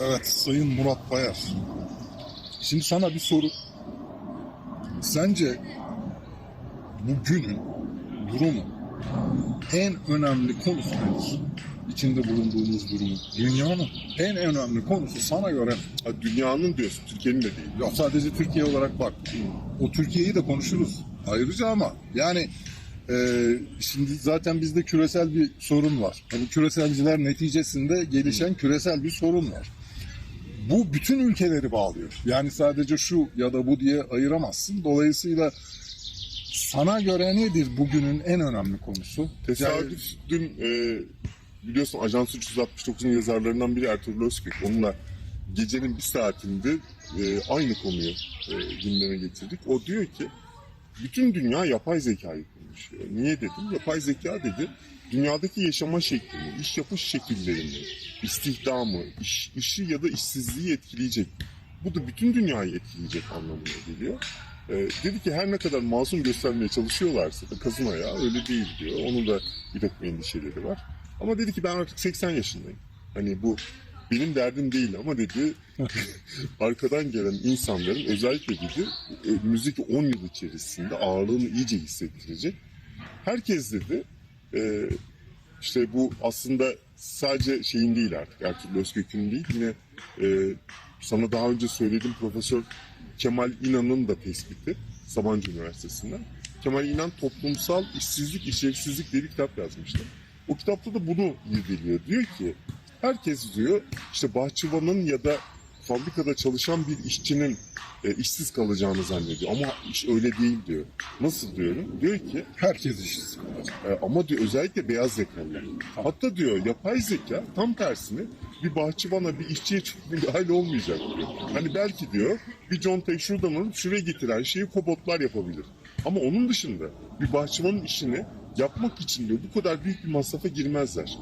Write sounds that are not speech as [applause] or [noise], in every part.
Evet, Sayın Murat Bayar. Şimdi sana bir soru. Sence bugünün durumu en önemli konusu nedir? İçinde bulunduğumuz durumu. Dünyanın en önemli konusu sana göre Ha, dünyanın diyorsun, Türkiye'nin de değil. ya sadece Türkiye olarak bak. O Türkiye'yi de konuşuruz ayrıca ama yani e, şimdi zaten bizde küresel bir sorun var. Yani küreselciler neticesinde gelişen küresel bir sorun var. Bu bütün ülkeleri bağlıyor. Yani sadece şu ya da bu diye ayıramazsın. Dolayısıyla sana göre nedir bugünün en önemli konusu? Tesadüf dün e, biliyorsun Ajans 369'un yazarlarından biri Ertuğrul Özkök. Onunla gecenin bir saatinde e, aynı konuyu e, gündeme getirdik. O diyor ki bütün dünya yapay zekayı konuşuyor. Niye dedim? Yapay zeka dedi dünyadaki yaşama şeklini, iş yapış şekillerini, istihdamı, iş, işi ya da işsizliği etkileyecek. Bu da bütün dünyayı etkileyecek anlamına geliyor. Ee, dedi ki her ne kadar masum göstermeye çalışıyorlarsa da kazın ayağı öyle değil diyor. Onun da bir takım endişeleri var. Ama dedi ki ben artık 80 yaşındayım. Hani bu benim derdim değil ama dedi [laughs] arkadan gelen insanların özellikle dedi önümüzdeki 10 yıl içerisinde ağırlığını iyice hissettirecek. Herkes dedi e, işte bu aslında sadece şeyin değil artık Ertuğrul Özkök'ün değil yine e, sana daha önce söylediğim Profesör Kemal İnan'ın da tespiti Sabancı Üniversitesi'nden. Kemal İnan toplumsal işsizlik, işlevsizlik diye bir kitap yazmıştı. O kitapta da bunu irdeliyor. Diyor ki herkes diyor işte bahçıvanın ya da fabrikada çalışan bir işçinin e, işsiz kalacağını zannediyor. Ama iş öyle değil diyor. Nasıl diyorum? Diyor ki herkes işsiz kalacak. e, ama diyor özellikle beyaz zekalılar. Hatta diyor yapay zeka tam tersine bir bahçıvana bir işçiye [laughs] çok müdahale olmayacak diyor. Hani belki diyor bir contayı şuradan alıp şuraya getiren şeyi kobotlar yapabilir. Ama onun dışında bir bahçıvanın işini yapmak için diyor bu kadar büyük bir masrafa girmezler.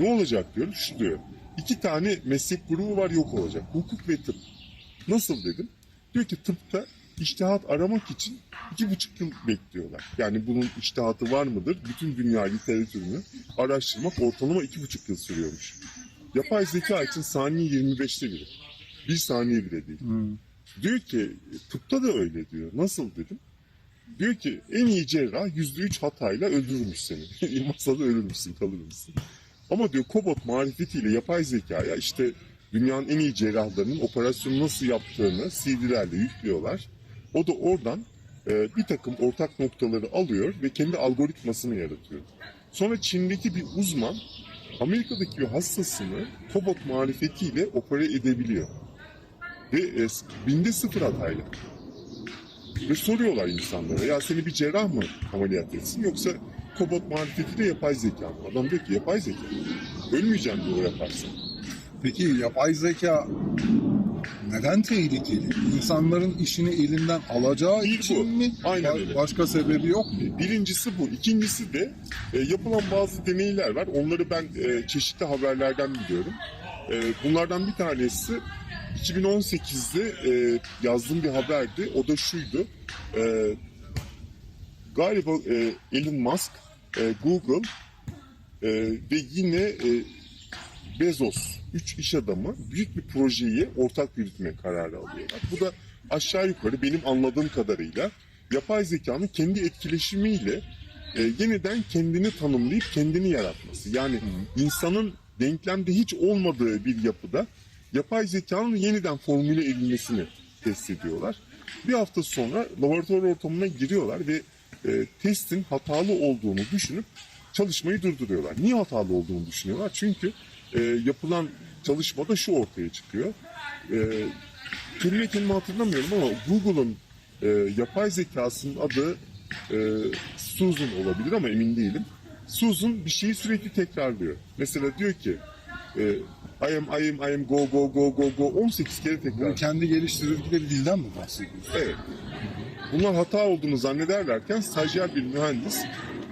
Ne olacak diyor şu diyor. İki tane meslek grubu var yok olacak. Hukuk ve tıp. Nasıl dedim? Diyor ki tıpta iştihat aramak için iki buçuk yıl bekliyorlar. Yani bunun iştihatı var mıdır? Bütün dünya literatürünü araştırmak ortalama iki buçuk yıl sürüyormuş. Yapay zeka için saniye 25'te biri. Bir saniye bile değil. Diyor ki tıpta da öyle diyor. Nasıl dedim? Diyor ki en iyi cerrah yüzde üç hatayla öldürürmüş seni. [laughs] Masada ölür müsün kalır mısın? Ama diyor kobot marifetiyle yapay zekaya işte dünyanın en iyi cerrahlarının operasyonu nasıl yaptığını CD'lerle yüklüyorlar. O da oradan e, bir takım ortak noktaları alıyor ve kendi algoritmasını yaratıyor. Sonra Çin'deki bir uzman Amerika'daki bir hastasını kobot marifetiyle opere edebiliyor. Ve e, binde sıfır hatayla. Ve soruyorlar insanlara ya seni bir cerrah mı ameliyat etsin yoksa kobot marifetiyle yapay zeka? Adam diyor ki yapay zeka. Ölmeyeceğim diyor yaparsan. Peki yapay zeka neden tehlikeli? İnsanların işini elinden alacağı Değil için bu. mi? Aynen Ba- öyle. Başka sebebi yok mu? Birincisi bu. İkincisi de e, yapılan bazı deneyler var. Onları ben e, çeşitli haberlerden biliyorum. E, bunlardan bir tanesi 2018'de e, yazdığım bir haberdi. O da şuydu. E, galiba e, Elon Musk, e, Google e, ve yine e, Bezos, üç iş adamı büyük bir projeyi ortak yürütme kararı alıyorlar. Bu da aşağı yukarı benim anladığım kadarıyla yapay zekanın kendi etkileşimiyle e, yeniden kendini tanımlayıp kendini yaratması. Yani insanın denklemde hiç olmadığı bir yapıda yapay zekanın yeniden formüle edilmesini test ediyorlar. Bir hafta sonra laboratuvar ortamına giriyorlar ve e, testin hatalı olduğunu düşünüp çalışmayı durduruyorlar. Niye hatalı olduğunu düşünüyorlar? Çünkü e, yapılan çalışmada şu ortaya çıkıyor. E, kelime kelime hatırlamıyorum ama Google'ın e, yapay zekasının adı e, Susan olabilir ama emin değilim. Susan bir şeyi sürekli tekrarlıyor. Mesela diyor ki e, I am, I am, I am, go, go, go, go, go 18 kere tekrar. kendi geliştirdikleri dilden mi bahsediyorsun? Evet. Bunlar hata olduğunu zannederlerken stajyer bir mühendis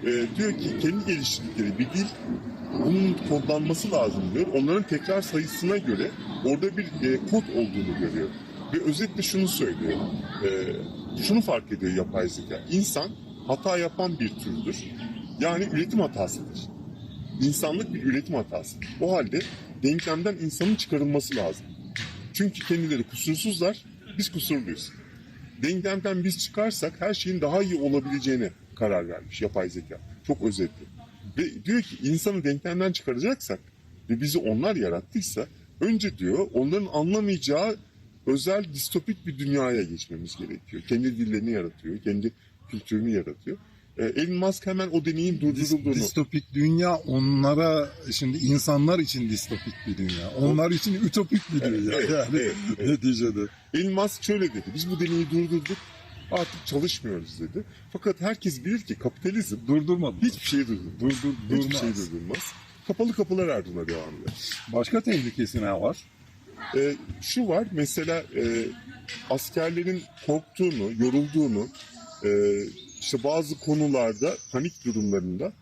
e, diyor ki kendi geliştirdikleri bir dil bunun kodlanması lazım diyor. Onların tekrar sayısına göre orada bir e, kod olduğunu görüyor. Ve özetle şunu söylüyor. E, şunu fark ediyor yapay zeka. İnsan hata yapan bir türdür. Yani üretim hatasıdır. İnsanlık bir üretim hatası. O halde denklemden insanın çıkarılması lazım. Çünkü kendileri kusursuzlar, biz kusurluyuz. Denklemden biz çıkarsak her şeyin daha iyi olabileceğine karar vermiş yapay zeka. Çok özetli. Ve diyor ki insanı denklemden çıkaracaksak ve bizi onlar yarattıysa önce diyor onların anlamayacağı özel distopik bir dünyaya geçmemiz gerekiyor. Kendi dillerini yaratıyor, kendi kültürünü yaratıyor. Ee, Elon Musk hemen o deneyin durdurulduğunu distopik dünya onlara şimdi insanlar için distopik bir dünya. Onlar için ütopik bir dünya Evet, yani evet, evet. [laughs] neticede. Elon Musk şöyle dedi. Biz bu deneyi durdurduk. Artık çalışmıyoruz dedi. Fakat herkes bilir ki kapitalizm Durdurmadı. hiçbir şeyi durdurmaz. Dur, dur, Hiçbir şey durmaz. durdurmaz. Kapalı kapılar ardına devam eder. Başka tehlikesi ne var? Ee, şu var mesela e, askerlerin korktuğunu, yorulduğunu, e, işte bazı konularda panik durumlarında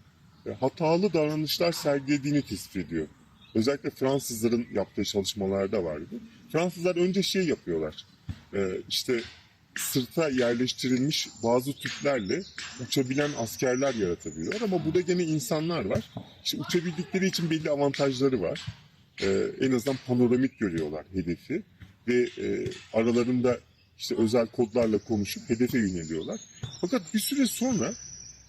e, hatalı davranışlar sergilediğini tespit ediyor. Özellikle Fransızların yaptığı çalışmalarda vardı. Fransızlar önce şey yapıyorlar. E, işte sırta yerleştirilmiş bazı tüplerle uçabilen askerler yaratabiliyorlar ama burada gene insanlar var. İşte uçabildikleri için belli avantajları var. Ee, en azından panoramik görüyorlar hedefi ve e, aralarında işte özel kodlarla konuşup hedefe yöneliyorlar. Fakat bir süre sonra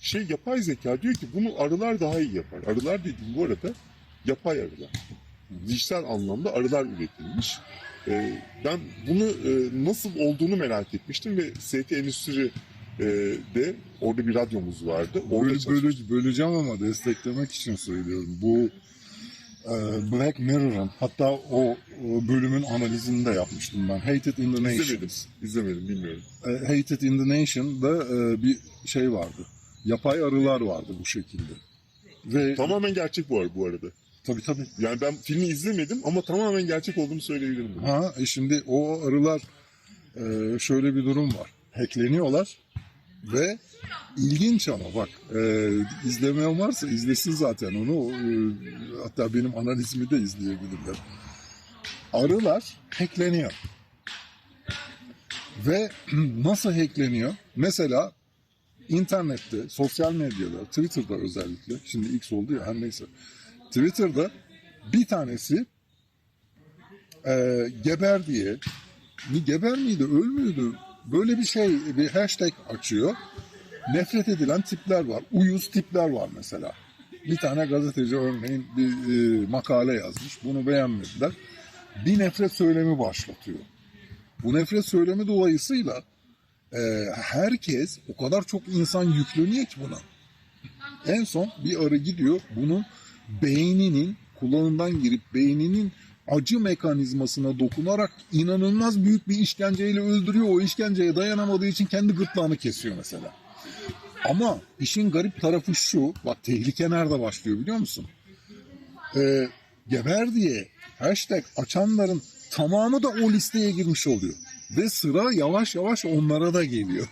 şey yapay zeka diyor ki bunu arılar daha iyi yapar. Arılar dediğim bu arada yapay arılar. Dijital anlamda arılar üretilmiş. Ee, ben bunu e, nasıl olduğunu merak etmiştim ve ST Endüstri e, de orada bir radyomuz vardı. Orada Böl, böleceğim ama desteklemek için söylüyorum. Bu e, Black Mirror'ın hatta o, o bölümün analizini de yapmıştım ben. Hated in the İzlemedim. Nations. İzlemedim bilmiyorum. E, Hated in the Nation'da e, bir şey vardı. Yapay arılar vardı bu şekilde. Ve Tamamen gerçek bu, bu arada. tabii tabii. Yani ben filmi izlemedim ama tamamen gerçek olduğunu söyleyebilirim. bunu. Ha, e şimdi o arılar e, şöyle bir durum var. Hackleniyorlar ve ilginç ama bak e, izlemeyen varsa izlesin zaten onu. E, hatta benim analizimi de izleyebilirler. Arılar hackleniyor. Ve [clears throat] nasıl hackleniyor? Mesela internette, sosyal medyada, Twitter'da özellikle, şimdi X oldu ya her neyse. Twitter'da bir tanesi e, geber diye geber miydi öl böyle bir şey bir hashtag açıyor. Nefret edilen tipler var. Uyuz tipler var mesela. Bir tane gazeteci örneğin bir e, makale yazmış. Bunu beğenmediler. Bir nefret söylemi başlatıyor. Bu nefret söylemi dolayısıyla e, herkes o kadar çok insan yükleniyor ki buna. En son bir arı gidiyor. Bunun beyninin kulağından girip beyninin acı mekanizmasına dokunarak inanılmaz büyük bir işkenceyle öldürüyor. O işkenceye dayanamadığı için kendi gırtlağını kesiyor mesela. Ama işin garip tarafı şu, bak tehlike nerede başlıyor biliyor musun? Ee, geber diye hashtag açanların tamamı da o listeye girmiş oluyor. Ve sıra yavaş yavaş onlara da geliyor.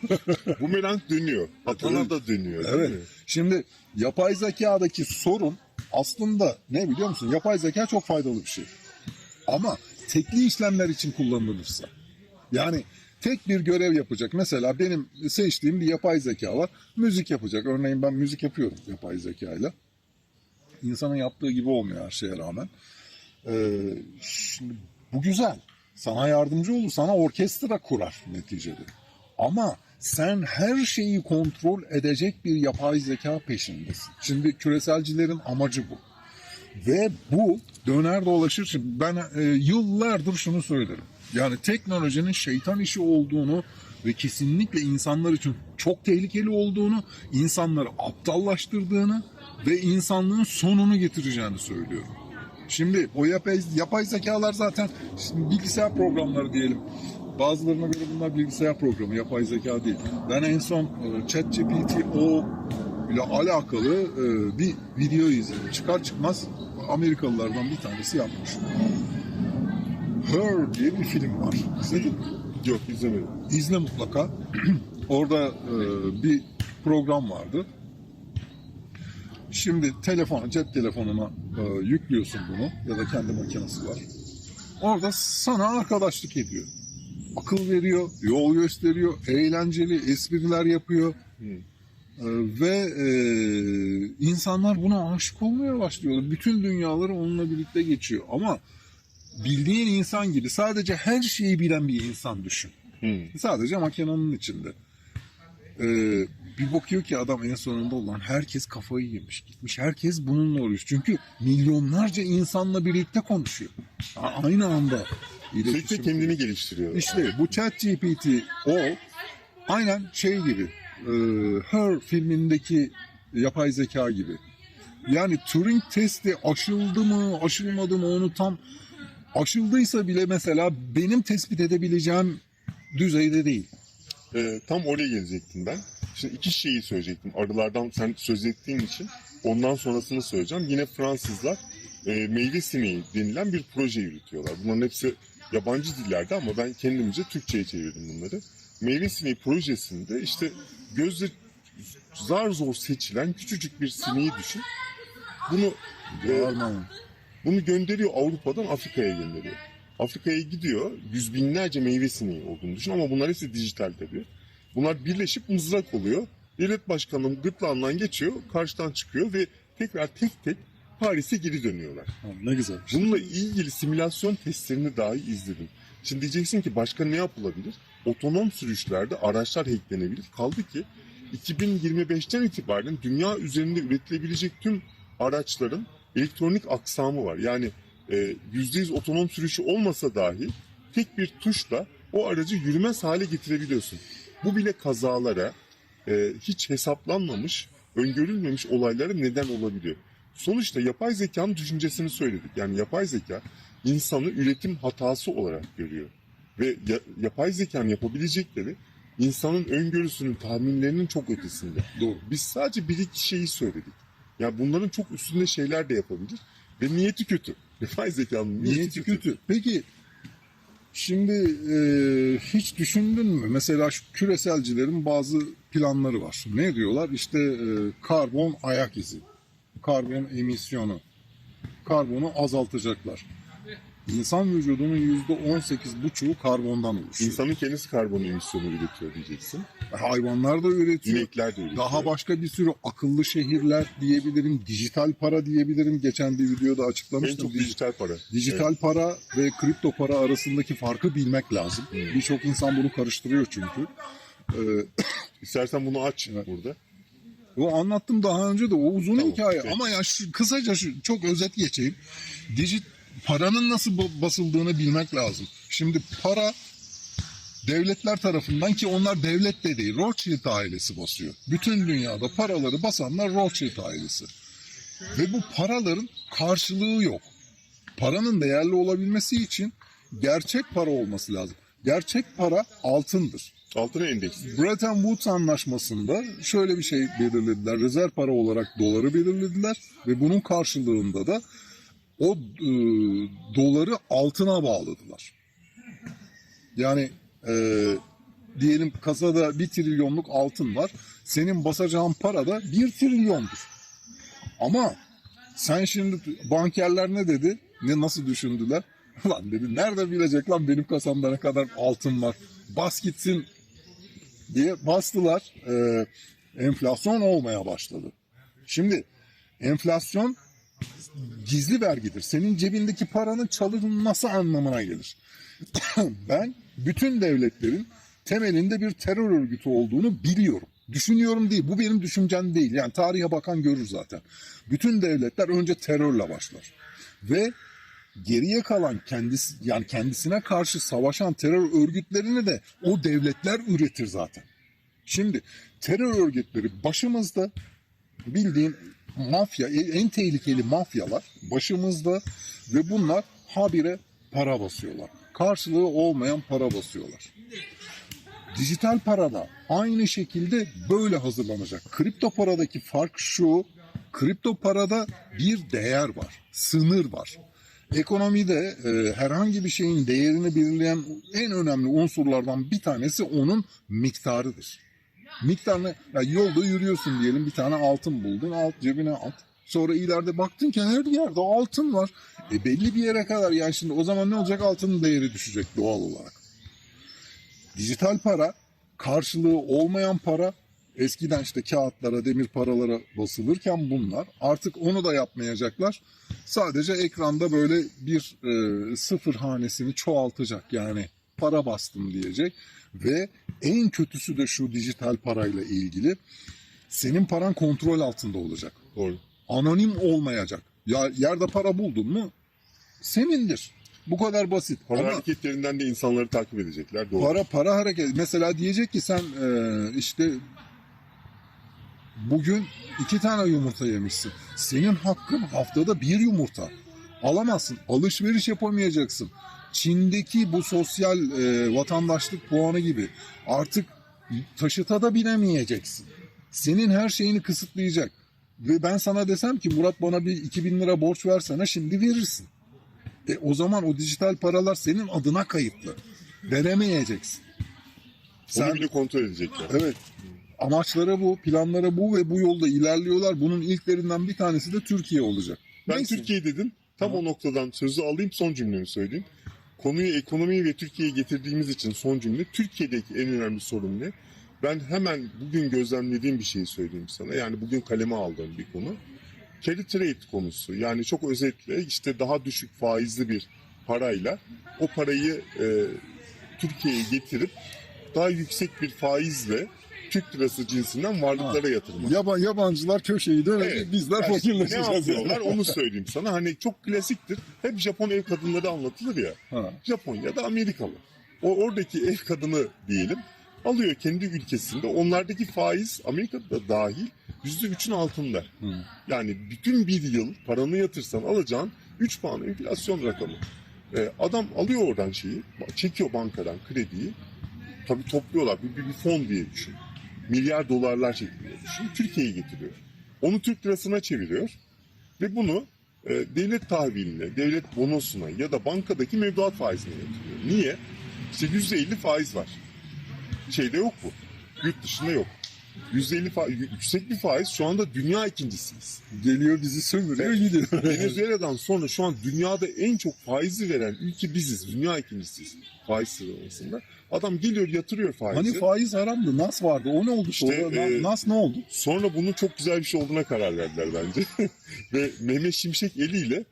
Bu melank dönüyor. Hatalar da dönüyor. Evet. mi? Şimdi yapay zekadaki sorun aslında ne biliyor musun? Yapay zeka çok faydalı bir şey. Ama tekli işlemler için kullanılırsa. Yani tek bir görev yapacak. Mesela benim seçtiğim bir yapay zeka var. Müzik yapacak. Örneğin ben müzik yapıyorum yapay zekayla. İnsanın yaptığı gibi olmuyor her şeye rağmen. Ee, şimdi bu güzel. Sana yardımcı olur. Sana orkestra kurar neticede. Ama sen her şeyi kontrol edecek bir yapay zeka peşindesin. Şimdi küreselcilerin amacı bu. Ve bu döner dolaşır. Ben e, yıllardır şunu söylerim. Yani teknolojinin şeytan işi olduğunu ve kesinlikle insanlar için çok tehlikeli olduğunu, insanları aptallaştırdığını ve insanlığın sonunu getireceğini söylüyorum. Şimdi o yapay, yapay zekalar zaten bilgisayar programları diyelim. Bazılarına göre bunlar bilgisayar programı, yapay zeka değil. Ben en son e, ChatGPT o ile alakalı e, bir video izledim. Çıkar çıkmaz Amerikalılardan bir tanesi yapmış. Her diye bir film var. İzledin mi? Yok izlemedim. İzle mutlaka. [clears throat] Orada e, bir program vardı. Şimdi telefona, cep telefonuna e, yüklüyorsun bunu ya da kendi makinesi var. Orada sana arkadaşlık ediyor. Akıl veriyor, yol gösteriyor, eğlenceli espriler yapıyor. Hı. E, ve e, insanlar buna aşık olmaya başlıyorlar. Bütün dünyaları onunla birlikte geçiyor. Ama bildiğin insan gibi sadece her şeyi bilen bir insan düşün. Hmm. Sadece makinenin içinde. Ee, bir bakıyor ki adam en sonunda olan herkes kafayı yemiş gitmiş. Herkes bununla uğraşıyor. Çünkü milyonlarca insanla birlikte konuşuyor. A- Aynı anda. Sürekli kendini geliştiriyor. işte bu chat GPT o aynen şey gibi e, Her filmindeki yapay zeka gibi. Yani Turing testi aşıldı mı aşılmadı mı onu tam aşıldıysa bile mesela benim tespit edebileceğim düzeyde değil. Ee, tam oraya gelecektim ben. Şimdi iki şeyi söyleyecektim. Arılardan sen söz ettiğin için ondan sonrasını söyleyeceğim. Yine Fransızlar e, meyve sineği denilen bir proje yürütüyorlar. Bunların hepsi yabancı dillerde ama ben kendimce Türkçe'ye çevirdim bunları. Meyve sineği projesinde işte gözle zar zor seçilen küçücük bir sineği düşün. Bunu e, bunu gönderiyor Avrupa'dan Afrika'ya gönderiyor. Afrika'ya gidiyor. Yüz binlerce meyve sineği olduğunu düşün ama bunlar hepsi dijital tabii. Bunlar birleşip mızrak oluyor. Devlet başkanının gırtlağından geçiyor, karşıdan çıkıyor ve tekrar tek tek Paris'e geri dönüyorlar. Ne güzel. Bununla ilgili simülasyon testlerini dahi izledim. Şimdi diyeceksin ki başka ne yapılabilir? Otonom sürüşlerde araçlar hacklenebilir. Kaldı ki 2025'ten itibaren dünya üzerinde üretilebilecek tüm araçların elektronik aksamı var. Yani e, %100 otonom sürüşü olmasa dahi tek bir tuşla o aracı yürümez hale getirebiliyorsun. Bu bile kazalara, e, hiç hesaplanmamış, öngörülmemiş olaylara neden olabiliyor. Sonuçta yapay zekanın düşüncesini söyledik. Yani yapay zeka insanı üretim hatası olarak görüyor. Ve ya- yapay zekanın yapabilecekleri insanın öngörüsünün, tahminlerinin çok ötesinde. Doğru. Biz sadece bir iki şeyi söyledik. Ya bunların çok üstünde şeyler de yapabilir. Ve niyeti kötü. [laughs] Yapay zekanın niyeti, Niyeti kötü. Peki şimdi e, hiç düşündün mü? Mesela şu küreselcilerin bazı planları var. Ne diyorlar? İşte e, karbon ayak izi, karbon emisyonu, karbonu azaltacaklar. İnsan vücudunun yüzde on sekiz buçuğu karbondan oluşuyor. İnsanın kendisi karbon emisyonu üretiyor diyeceksin. Hayvanlar da üretiyor. İnekler de üretiyor. Daha başka bir sürü akıllı şehirler diyebilirim, dijital para diyebilirim. Geçen bir videoda en açıklamıştım. çok dijital para. Dijital para ve kripto para arasındaki farkı bilmek lazım. Birçok insan bunu karıştırıyor çünkü. Ee, [coughs] İstersen bunu aç Evet. burada. o anlattım daha önce de o uzun Tamam, hikaye peki. ama ya şu, kısaca şu, çok özet geçeyim. Dijit paranın nasıl ba- basıldığını bilmek lazım. Şimdi para devletler tarafından ki onlar devlet de değil Rothschild ailesi basıyor. Bütün dünyada paraları basanlar Rothschild ailesi. Ve bu paraların karşılığı yok. Paranın değerli olabilmesi için gerçek para olması lazım. Gerçek para altındır. Altına endeks. Bretton Woods anlaşmasında şöyle bir şey belirlediler. Rezerv para olarak doları belirlediler ve bunun karşılığında da o e, doları altına bağladılar. Yani e, diyelim kasada bir trilyonluk altın var. Senin basacağın para da bir trilyondur. Ama sen şimdi bankerler ne dedi? Ne nasıl düşündüler? [laughs] Lan dedi nerede bilecek lan benim kasamda ne kadar altın var. Bas gitsin diye bastılar. Ee, enflasyon olmaya başladı. Şimdi enflasyon gizli vergidir. Senin cebindeki paranın çalınması anlamına gelir. [coughs] ben bütün devletlerin temelinde bir terör örgütü olduğunu biliyorum. Düşünüyorum değil. Bu benim düşüncem değil. Yani tarihe bakan görür zaten. Bütün devletler önce terörle başlar. Ve geriye kalan kendisi yani kendisine karşı savaşan terör örgütlerini de o devletler üretir zaten. Şimdi terör örgütleri başımızda bildiğin mafya en tehlikeli mafyalar başımızda ve bunlar habire para basıyorlar. Karşılığı olmayan para basıyorlar. Dijital parada aynı şekilde böyle hazırlanacak. Kripto paradaki fark şu. Kripto parada bir değer var. Sınır var. Ekonomide e, herhangi bir şeyin değerini belirleyen en önemli unsurlardan bir tanesi onun miktarıdır. Miktarını ya yolda yürüyorsun diyelim bir tane altın buldun alt cebine at. Sonra ileride baktın ki her yerde altın var. E belli bir yere kadar yani şimdi o zaman ne olacak altının değeri düşecek doğal olarak. Dijital para karşılığı olmayan para Eskiden işte kağıtlara, demir paralara basılırken bunlar artık onu da yapmayacaklar. Sadece ekranda böyle bir e, sıfır hanesini çoğaltacak yani para bastım diyecek ve en kötüsü de şu dijital parayla ilgili senin paran kontrol altında olacak. Doğru. Anonim olmayacak. Ya yerde para buldun mu senindir. Bu kadar basit. Para Ama hareketlerinden de insanları takip edecekler. Doğru. para para hareket. Mesela diyecek ki sen e, işte bugün iki tane yumurta yemişsin. Senin hakkın haftada bir yumurta. Alamazsın. Alışveriş yapamayacaksın. Çin'deki bu sosyal e, vatandaşlık puanı gibi artık taşıta da binemeyeceksin. Senin her şeyini kısıtlayacak. Ve ben sana desem ki Murat bana bir 2000 lira borç versene şimdi verirsin. E o zaman o dijital paralar senin adına kayıtlı. Veremeyeceksin. Onu Sen bile kontrol edecekler. evet amaçları bu, planları bu ve bu yolda ilerliyorlar. Bunun ilklerinden bir tanesi de Türkiye olacak. Ben Neyse. Türkiye dedim. Tam o noktadan sözü alayım son cümlemi söyleyeyim. Konuyu ekonomiyi ve Türkiye'ye getirdiğimiz için son cümle. Türkiye'deki en önemli sorun ne? Ben hemen bugün gözlemlediğim bir şeyi söyleyeyim sana. Yani bugün kaleme aldığım bir konu. Carry trade konusu. Yani çok özetle işte daha düşük faizli bir parayla o parayı e, Türkiye'ye getirip daha yüksek bir faizle Türk lirası cinsinden varlıklara yatırmak. Yaban, yabancılar köşeyi dönecek, Evet. bizler Yani Ne fakirleşeceğiz. anlıyorlar onu söyleyeyim sana. Hani çok klasiktir. Hep Japon ev kadınları anlatılır ya. Ha. Japonya'da Amerikalı. O oradaki ev kadını diyelim alıyor kendi ülkesinde. Onlardaki faiz Amerika'da da dahil yüzde üçün altında. Hı. Yani bütün bir yıl paranı yatırsan alacağın 3 puan enflasyon rakamı. Ee, adam alıyor oradan şeyi, çekiyor bankadan krediyi. Tabii topluyorlar. Bir, bir, bir fon diye düşün. Milyar dolarlar şeklinde düşün. Türkiye'ye getiriyor. Onu Türk lirasına çeviriyor. Ve bunu e, devlet tahviline, devlet bonosuna ya da bankadaki mevduat faizine yatırıyor. Niye? İşte %50 faiz var. Şeyde yok bu. Yurt dışında yok. %50 faiz, yüksek bir faiz şu anda dünya ikincisiyiz. Geliyor bizi sömürüyor gidiyor. [laughs] Venezuela'dan sonra şu an dünyada en çok faizi veren ülke biziz. Dünya ikincisiyiz faiz sıralamasında. Adam geliyor yatırıyor faizi. hani faiz haramdı, nas vardı. O ne oldu İşte, sonra? E, nas ne oldu? Sonra bunun çok güzel bir şey olduğuna karar verdiler bence. [laughs] ve Mehmet Şimşek eliyle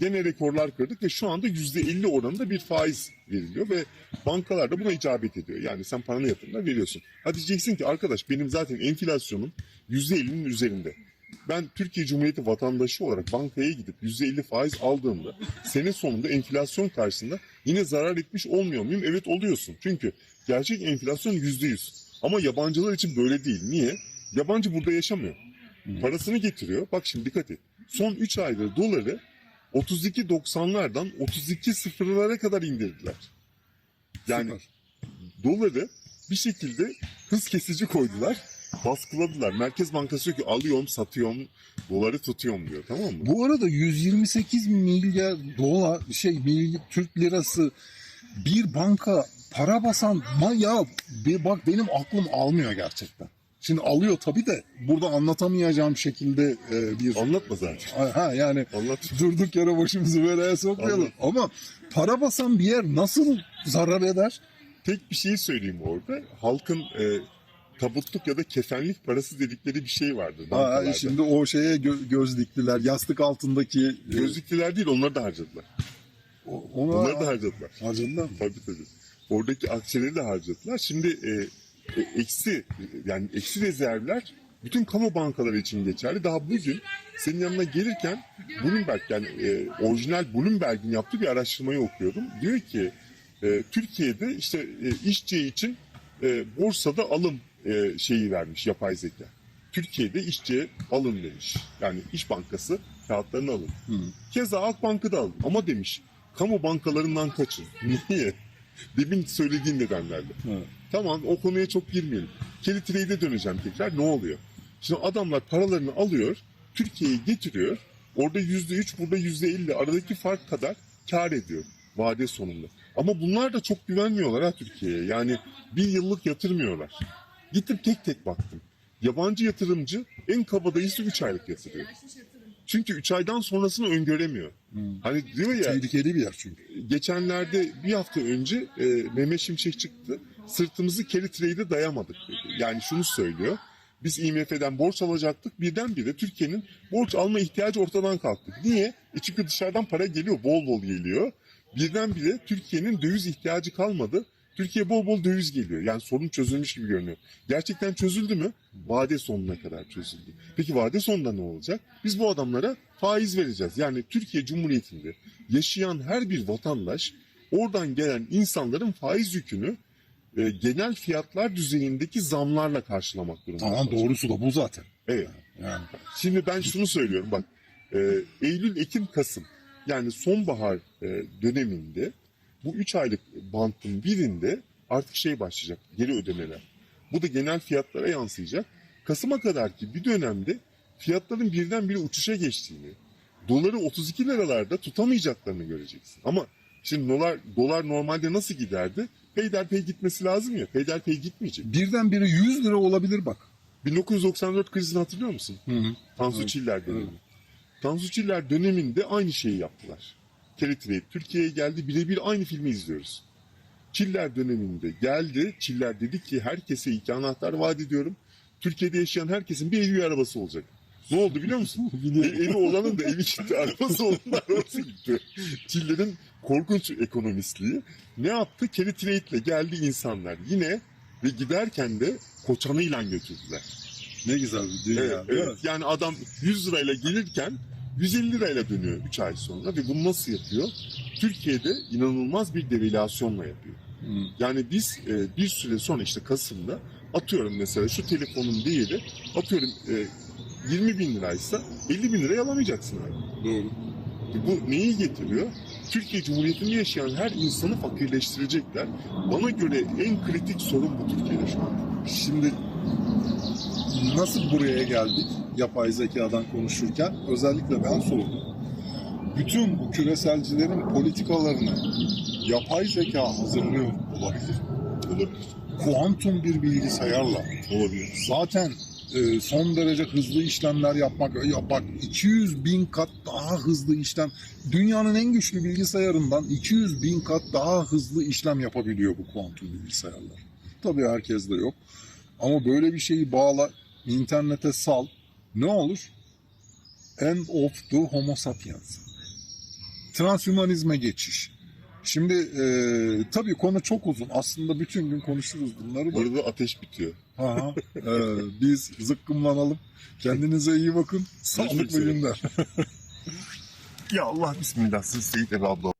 gene rekorlar kırdık ve şu anda %50 oranında bir faiz veriliyor ve bankalar da buna icabet ediyor. Yani sen paranı yatırımda veriyorsun. Hadi diyeceksin ki arkadaş benim zaten enflasyonum %50'nin üzerinde. Ben Türkiye Cumhuriyeti vatandaşı olarak bankaya gidip %50 faiz aldığımda sene sonunda enflasyon karşısında yine zarar etmiş olmuyor muyum? Evet oluyorsun. Çünkü gerçek enflasyon %100. Ama yabancılar için böyle değil. Niye? Yabancı burada yaşamıyor. Parasını getiriyor. Bak şimdi dikkat et. Son 3 aydır doları 32.90'lardan 32 sıfırlara kadar indirdiler. Yani Süper. doları bir şekilde hız kesici koydular. Baskıladılar. Merkez Bankası diyor ki alıyorum, satıyorum, doları tutuyorum diyor. Tamam mı? Bu arada 128 milyar dolar şey milyar Türk lirası bir banka para basan ya bir bak benim aklım almıyor gerçekten. Şimdi alıyor tabii de burada anlatamayacağım şekilde e, bir Anlatma zaten. ha yani Anlat. durduk yere başımızı belaya sokmayalım. Anladım. Ama para basan bir yer nasıl zarar eder? Tek bir şey söyleyeyim orada. Halkın e, tabutluk ya da kefenlik parası dedikleri bir şey vardı Ha, şimdi o şeye gö- göz diktiler. Yastık altındaki e, Gözlükliler değil onları da harcadılar. o- ona Onları da harcadılar. harcadılar mı? Tabii tabii. Oradaki akçeleri de harcadılar. Şimdi e, eksi yani eksi rezervler bütün kamu bankaları için geçerli. Daha bugün senin yanına gelirken Bloomberg yani e, orijinal Bloomberg'in yaptığı bir araştırmayı okuyordum. Diyor ki e, Türkiye'de işte e, işçi için e, borsada alım e, şeyi vermiş yapay zeka. Türkiye'de işçiye alın demiş. Yani İş Bankası kağıtlarını alın. Hı. Keza Akbank'ı da alın. Ama demiş kamu bankalarından kaçın. [laughs] Niye? Demin söylediğin nedenlerle. Evet. Tamam o konuya çok girmeyelim. Kelly Trade'e döneceğim tekrar. Ne oluyor? Şimdi adamlar paralarını alıyor, Türkiye'ye getiriyor. Orada yüzde üç, burada yüzde elli. Aradaki fark kadar kar ediyor vade sonunda. Ama bunlar da çok güvenmiyorlar ha Türkiye'ye. Yani bir yıllık yatırmıyorlar. Gittim tek tek baktım. Yabancı yatırımcı en kabadayısı 3 aylık yatırıyor. Çünkü 3 aydan sonrasını öngöremiyor. Hani diyor ya Tehlikeli bir yer çünkü. geçenlerde bir hafta önce e, Mehmet Şimşek çıktı. Sırtımızı Kelly Trade'e dayamadık dedi. Yani şunu söylüyor. Biz IMF'den borç alacaktık. Birdenbire Türkiye'nin borç alma ihtiyacı ortadan kalktı. Niye? E çünkü dışarıdan para geliyor, bol bol geliyor. Birdenbire Türkiye'nin döviz ihtiyacı kalmadı. Türkiye bol bol döviz geliyor. Yani sorun çözülmüş gibi görünüyor. Gerçekten çözüldü mü? Vade sonuna kadar çözüldü. Peki vade sonunda ne olacak? Biz bu adamlara faiz vereceğiz. Yani Türkiye Cumhuriyeti'nde yaşayan her bir vatandaş oradan gelen insanların faiz yükünü e, genel fiyatlar düzeyindeki zamlarla karşılamak durumunda. Tamam doğrusu da bu zaten. Evet. Yani Şimdi ben şunu söylüyorum bak. e, Eylül, Ekim, Kasım yani sonbahar e, döneminde bu 3 aylık bantın birinde artık şey başlayacak. Geri ödemeler. Bu da genel fiyatlara yansıyacak. Kasım'a kadar ki bir dönemde fiyatların birdenbire uçuşa geçtiğini, doları 32 liralarda tutamayacaklarını göreceksin. Ama şimdi dolar, dolar normalde nasıl giderdi? Peyderpey gitmesi lazım ya. Peyderpey gitmeyecek. birdenbire 100 lira olabilir bak. 1994 krizini hatırlıyor musun? Hı hı. Tansu Evet, Çiller dönemi. evet. Tansu Çiller döneminde aynı şeyi yaptılar. Keritrade Türkiye'ye geldi birebir aynı filmi izliyoruz. Çiller döneminde geldi. Çiller dedi ki herkese iki anahtar vaat ediyorum. Türkiye'de yaşayan herkesin bir evi bir arabası olacak. Ne oldu biliyor musun? [laughs] E, evi olanın da evi gitti, arabası olanın da arabası gitti. Çiller'in korkunç ekonomistliği. Ne yaptı? Kerry Trade'le geldi insanlar. Yine ve giderken de koçanıyla götürdüler. Ne güzel bir dünya. Evet, evet. Yani adam 100 lirayla gelirken 150 lirayla dönüyor 3 ay sonra ve bunu nasıl yapıyor? Türkiye'de inanılmaz bir devalüasyonla yapıyor. Hı. Yani biz e, bir süre sonra işte Kasım'da atıyorum mesela şu telefonun değeri atıyorum e, 20 bin liraysa 50 bin liraya alamayacaksın abi. Doğru. E, Bu neyi getiriyor? Türkiye Cumhuriyeti'nde yaşayan her insanı fakirleştirecekler. Bana göre en kritik sorun bu Türkiye'de şu an. Şimdi nasıl buraya geldik yapay zekadan konuşurken özellikle ben sordum. Bütün bu küreselcilerin politikalarını yapay zeka hazırlıyor olabilir. Olabilir. Kuantum bir bilgisayarla Olabilir. zaten e, son derece hızlı işlemler yapmak ya bak 200 bin kat daha hızlı işlem dünyanın en güçlü bilgisayarından 200 bin kat daha hızlı işlem yapabiliyor bu kuantum bilgisayarlar. Tabii herkes de yok. Ama böyle bir şeyi bağla internete sal ne olur? End of the Homo sapiens. Transhümanizme geçiş. Şimdi e, tabii konu çok uzun. Aslında bütün gün konuşuruz bunları da. Burada ateş bitiyor. Aha, [laughs] e, biz zıkkımlanalım. Kendinize iyi bakın. Sağlıklı günler. [laughs] Ya Allah bismillah siz Seyit Ebi abla.